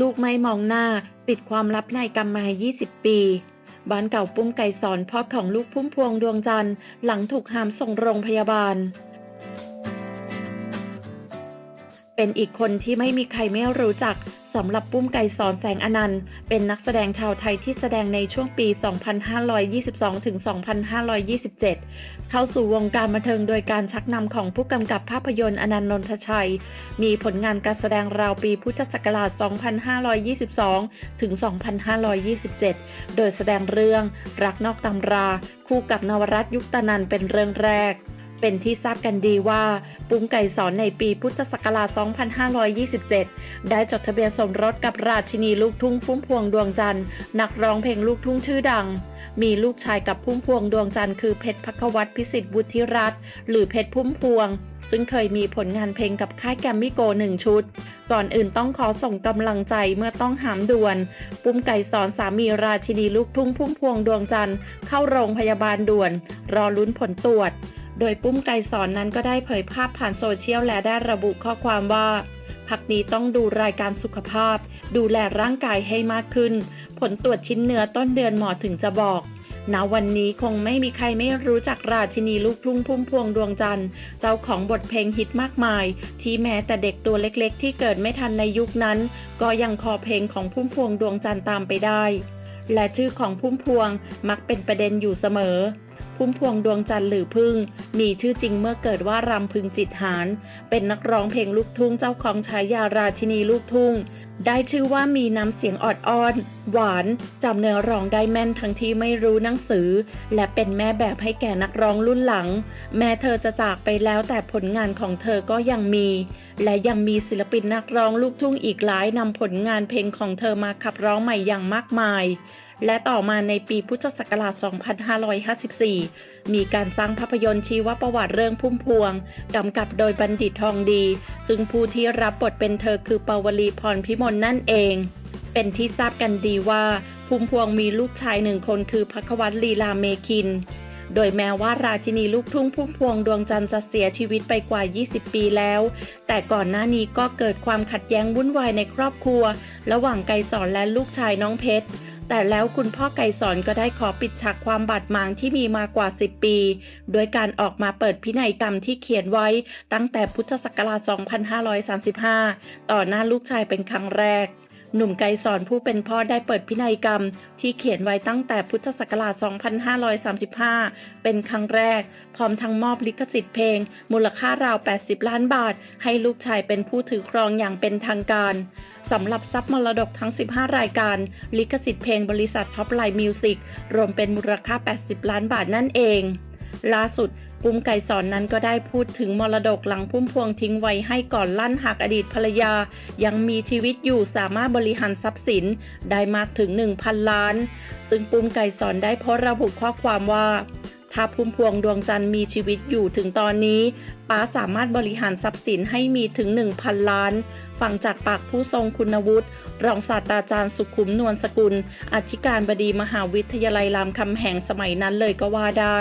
ลูกไม่มองหน้าปิดความลับนายกรรมมา 20 ปีบ้านเก่าปุ้มไก่สอนพ่อของลูกพุ่มพวงดวงจันทร์หลังถูกหามส่งโรงพยาบาล เป็นอีกคนที่ไม่มีใครไม่รู้จักสำหรับปุ้มไก่สอนแสงอนันต์ เป็นนักแสดงชาวไทยที่แสดงในช่วงปี 2522 ถึง 2527 เข้าสู่วงการบันเทิงโดยการชักนำของผู้กำกับภาพยนตร์อนันต์นนทชัย มีผลงานการแสดงราวปีพุทธศักราช 2522 ถึง 2527 โดยแสดงเรื่องรักนอกตำรา คู่กับนวรัตยุคตนันเป็นเรื่องแรก เป็นที่ทราบกันดีว่าปุ้มไก่สอนในปีพุทธศักราช 2527 ได้จดทะเบียนสมรสกับราชินีลูกทุ่งพุ่มพวงดวงจันทร์นักร้องเพลงลูกทุ่งชื่อดัง มีลูกชายกับพุ่มพวงดวงจันทร์คือเพชรพักวัตรพิสิทธิ์วุฒิรัตน์หรือเพชรพุ่มพวง ซึ่งเคยมีผลงานเพลงกับค่ายแกรมมี่โกหนึ่งชุด ก่อนอื่นต้องขอส่งกำลังใจเมื่อต้องหามด่วน ปุ้มไก่สอนสามีราชินีลูกทุ่งพุ่มพวงดวงจันทร์เข้าโรงพยาบาลด่วน รอลุ้นผลตรวจ โดยปุ้มไก่สอนนั้นก็ได้เผยภาพผ่านโซเชียลและได้ระบุข้อความว่าพักนี้ต้องดูรายการสุขภาพ ดูแลร่างกายให้มากขึ้น ผลตรวจชิ้นเนื้อต้นเดือนหมอถึงจะบอกณวันนี้คงไม่มีใครไม่รู้จักราชินีลูกทุ่งพุ่มพวงดวงจันทร์ เจ้าของบทเพลงฮิตมากมาย ที่แม้แต่เด็กตัวเล็กๆ ที่เกิดไม่ทันในยุคนั้น ก็ยังคอเพลงของพุ่มพวงดวงจันทร์ตามไปได้ และชื่อของพุ่มพวงมักเป็นประเด็นอยู่เสมอ พุ่มพวงดวงจันทร์หรือพึ่ง มีชื่อจริงเมื่อเกิดว่ารำพึงจิตหารเป็นนักร้องเพลงลูกทุ่งเจ้าของฉายาราชินีลูกทุ่ง ได้ชื่อว่ามีน้ำเสียงออดอ้อน หวานจำเนื้อร้องได้แม่นทั้งที่ไม่รู้หนังสือ และเป็นแม่แบบให้แก่นักร้องรุ่นหลัง แม้เธอจะจากไปแล้วแต่ผลงานของเธอก็ยังมี และยังมีศิลปินนักร้องลูกทุ่งอีกหลายนำผลงานเพลงของเธอมาขับร้องใหม่อย่างมากมาย และต่อมาในปีพุทธศักราช 2554 มีการสร้างภาพยนตร์ชีวประวัติเรื่องพุ่มพวง กำกับโดยบัณฑิตทองดี ซึ่งผู้ที่รับบทเป็นเธอคือปาวลีพรพิมลนั่นเอง เป็นที่ทราบกันดีว่าพุ่มพวงมีลูกชายหนึ่งคนคือพักวัตลีลาเมคิน โดยแม้ว่าราชินีลูกทุ่งพุ่มพวงดวงจันทร์จะเสียชีวิตไปกว่า 20 ปีแล้ว แต่ก่อนหน้านี้ก็เกิดความขัดแย้งวุ่นวายในครอบครัว ระหว่างไกรสอนและลูกชายน้องเพชร แต่แล้วคุณพ่อไก่สอนก็ได้ขอปิดฉากความบาดหมางที่มีมากว่า 10 ปี โดยการออกมาเปิดพินัยกรรมที่เขียนไว้ตั้งแต่พุทธศักราช 2535 ต่อหน้าลูกชายเป็นครั้งแรก หนุ่มไกรสอนผู้เป็นพ่อได้เปิดพินัยกรรม ที่เขียนไว้ตั้งแต่พุทธศักราช 2535 เป็นครั้งแรก พร้อมทั้งมอบลิขสิทธิ์เพลง มูลค่าราว 80 ล้านบาท ให้ลูกชายเป็นผู้ถือครองอย่างเป็นทางการสำหรับทรัพย์มรดกทั้ง 15 รายการ ลิขสิทธิ์เพลงบริษัทท็อปไลน์มิวสิกรวมเป็นมูลค่า 80 ล้านบาทนั่นเอง ล่าสุด ปุ้มไก่สอนนั้นก็ได้พูดถึงมรดกหลังพุ่มพวงทิ้งไว้ให้ก่อนลั่นหากอดีตภรรยา ยังมีชีวิตอยู่สามารถบริหารทรัพย์สินได้มากถึง 1,000 ล้าน ซึ่งปุ้มไก่สอนได้โพสต์ระบุข้อความว่าถ้าพุ่มพวงดวงจันทร์มีชีวิตอยู่ถึงตอนนี้ป้าสามารถบริหารทรัพย์สินให้มีถึง 1,000 ล้าน ฟังจากปากผู้ทรงคุณวุฒิรองศาสตราจารย์สุขุมนวลสกุล อธิการบดีมหาวิทยาลัยรามคำแหงสมัยนั้นเลยก็ว่าได้